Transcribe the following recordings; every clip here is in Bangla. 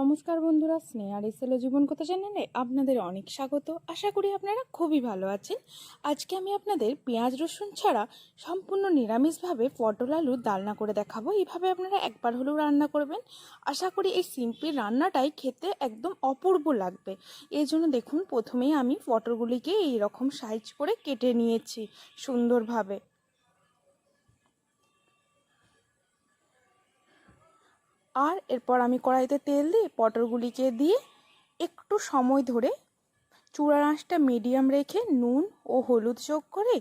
নমস্কার বন্ধুরা স্নেহার এসেলো জীবন কথা চ্যানেলে আপনাদের অনেক স্বাগত। আশা করি আপনারা খুবই ভালো আছেন। আজকে আমি আপনাদের পেঁয়াজ রসুন ছাড়া সম্পূর্ণ নিরামিষভাবে পটল আলুর ডালনা করে দেখাবো। এইভাবে আপনারা একবার হলেও রান্না করবেন। আশা করি এই সিম্পল রান্নাটাই খেতে একদম অপূর্ব লাগবে। এই জন্য দেখুন, প্রথমেই আমি পটলগুলিকে এই রকম সাইজ করে কেটে নিয়েছি সুন্দরভাবে। আর এরপর আমি কড়াইতে তেল দিয়ে পটলগুলিকে দিয়ে একটু সময় ধরে চূড়ার আঁচটা মিডিয়াম রেখে নুন ও হলুদ যোগ করে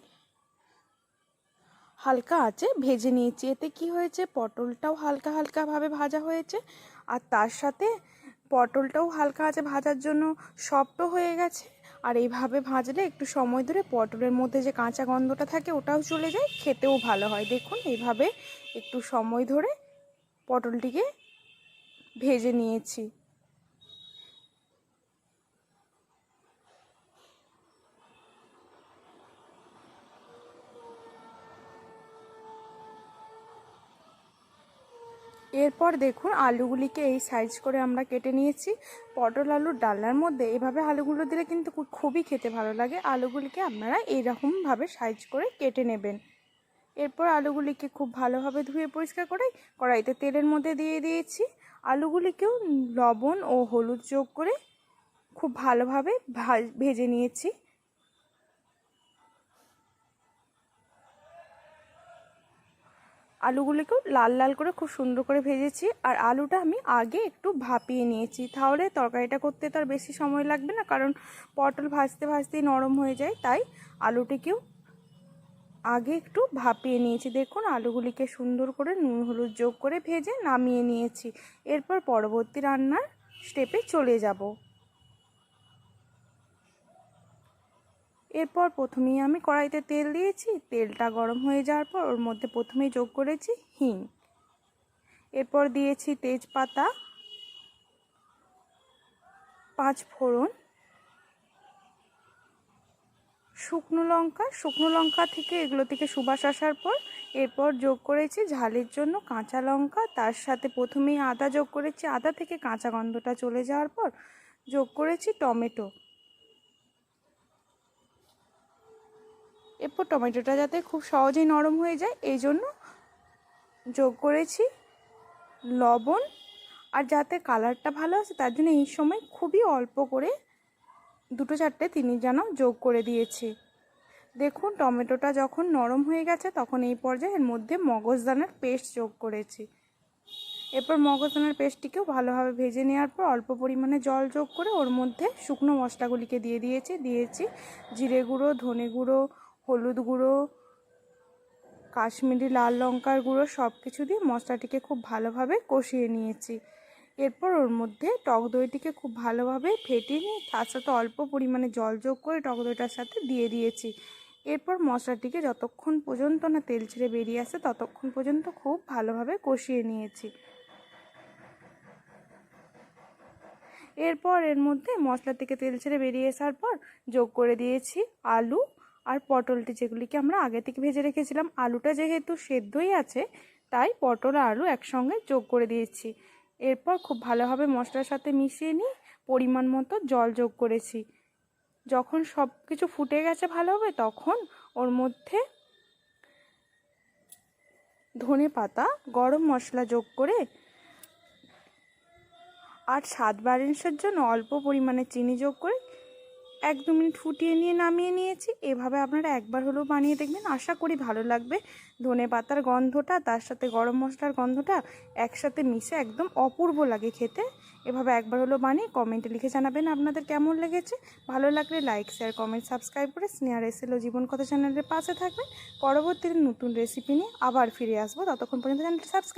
হালকা আঁচে ভেজে নিয়েছি। এতে কি হয়েছে? পটলটাও হালকা হালকাভাবে ভাজা হয়েছে আর তার সাথে পটলটাও হালকা আঁচে ভাজার জন্য সফটও হয়ে গেছে। আর এইভাবে ভাজলে একটু সময় ধরে পটলের মধ্যে যে কাঁচা গন্ধটা থাকে ওটাও চলে যায়, খেতেও ভালো হয়। দেখুন, এইভাবে একটু সময় ধরে পটলটিকে ভেজে নিয়েছি। এরপর দেখুন আলুগুলিকে এই সাইজ করে আমরা কেটে নিয়েছি। পটল আলুর ডালনার মধ্যে এভাবে আলুগুলো দিলে কিন্তু খুবই খেতে ভালো লাগে। আলুগুলিকে আপনারা এইরকমভাবে সাইজ করে কেটে নেবেন। এরপর আলুগুলিকে খুব ভালোভাবে ধুয়ে পরিষ্কার করে কড়াইতে তেলের মধ্যে দিয়ে দিয়েছি। আলুগুলিকেও লবণ ও হলুদ যোগ করে খুব ভালোভাবে ভেজে নিয়েছি। আলুগুলিকেও লাল লাল করে খুব সুন্দর করে ভেজেছি আর আলুটা আমি আগে একটু ভাপিয়ে নিয়েছি। তাহলে তরকারিটা করতে তো আর বেশি সময় লাগবে না কারণ পটল ভাজতে ভাজতেই নরম হয়ে যায়, তাই আলুটিকেও আগে একটু ভাপিয়ে নিয়েছি। দেখুন, আলুগুলিকে সুন্দর করে নুন হলুদ যোগ করে ভেজে নামিয়ে নিয়েছি। এরপর পরবর্তী রান্নার স্টেপে চলে যাব। এরপর প্রথমেই আমি কড়াইতে তেল দিয়েছি। তেলটা গরম হয়ে যাওয়ার পর ওর মধ্যে প্রথমেই যোগ করেছি হিং। এরপর দিয়েছি তেজপাতা, পাঁচ ফোড়ন শুকনো লঙ্কা শুকনো লঙ্কা থেকে এগুলো থেকে সুবাস আসার পর এরপর যোগ করেছি ঝালের জন্য কাঁচা লঙ্কা। তার সাথে প্রথমেই আদা যোগ করেছি। আদা থেকে কাঁচা গন্ধটা চলে যাওয়ার পর যোগ করেছি টমেটো। এরপর টমেটোটা যাতে খুব সহজেই নরম হয়ে যায়, এই জন্য যোগ করেছি লবণ। আর যাতে কালারটা ভালো আসে, তার জন্য এই সময় খুবই অল্প করে দুটো চারটে তিনি যেন যোগ করে দিয়েছি। দেখুন, টমেটোটা যখন নরম হয়ে গেছে, তখন এই পর্যায়ে এর মধ্যে মগজদানার পেস্ট যোগ করেছি। এরপর মগজদানার পেস্টটিকেও ভালোভাবে ভেজে নেওয়ার পর অল্প পরিমাণে জল যোগ করে ওর মধ্যে শুকনো মশলাগুলিকে দিয়ে দিয়েছি। দিয়েছি জিরে গুঁড়ো, ধনে গুঁড়ো, হলুদ গুঁড়ো, কাশ্মীরি লাল লঙ্কার গুঁড়ো সব কিছু দিয়ে মশলাটিকে খুব ভালোভাবে কষিয়ে নিয়েছি। এরপর ওর মধ্যে টক দইটিকে খুব ভালোভাবে ফেটিয়ে নিয়ে তার সাথে অল্প পরিমাণে জল যোগ করে টক দইটার সাথে দিয়ে দিয়েছি। এরপর মশলাটিকে যতক্ষণ পর্যন্ত না তেল ছেড়ে বেরিয়ে আসে, ততক্ষণ পর্যন্ত খুব ভালোভাবে কষিয়ে নিয়েছি। এরপর এর মধ্যে মশলা থেকে তেল ছেড়ে বেরিয়ে আসার পর যোগ করে দিয়েছি আলু আর পটলটি, যেগুলিকে আমরা আগে থেকে ভেজে রেখেছিলাম। আলুটা যেহেতু সেদ্ধই আছে, তাই পটল আর আলু একসঙ্গে যোগ করে দিয়েছি। এরপর খুব ভালোভাবে মশলার সাথে মিশিয়ে নিই পরিমাণ মতো জল যোগ করেছি। যখন সব কিছু ফুটে গেছে ভালোভাবে, তখন ওর মধ্যে ধনে পাতা, গরম মশলা যোগ করে আর স্বাদ বাড়ানোর জন্য অল্প পরিমাণে চিনি যোগ করে এক দু মিনিট ফুটিয়ে নিয়ে নামিয়ে নিয়েছি। এভাবে আপনারা একবার হলেও বানিয়ে দেখবেন। আশা করি ভালো লাগবে। ধনে পাতার গন্ধটা, তার সাথে গরম মশলার গন্ধটা একসাথে মিশে একদম অপূর্ব লাগে খেতে। এভাবে একবার হলেও বানিয়ে কমেন্টে লিখে জানাবেন আপনাদের কেমন লেগেছে। ভালো লাগলে লাইক, শেয়ার, কমেন্ট, সাবস্ক্রাইব করে স্নেহার এসেলো জীবন কথা চ্যানেলের পাশে থাকবেন। পরবর্তীতে নতুন রেসিপি নিয়ে আবার ফিরে আসব। ততক্ষণ পর্যন্ত চ্যানেলটি সাবস্ক্রাইব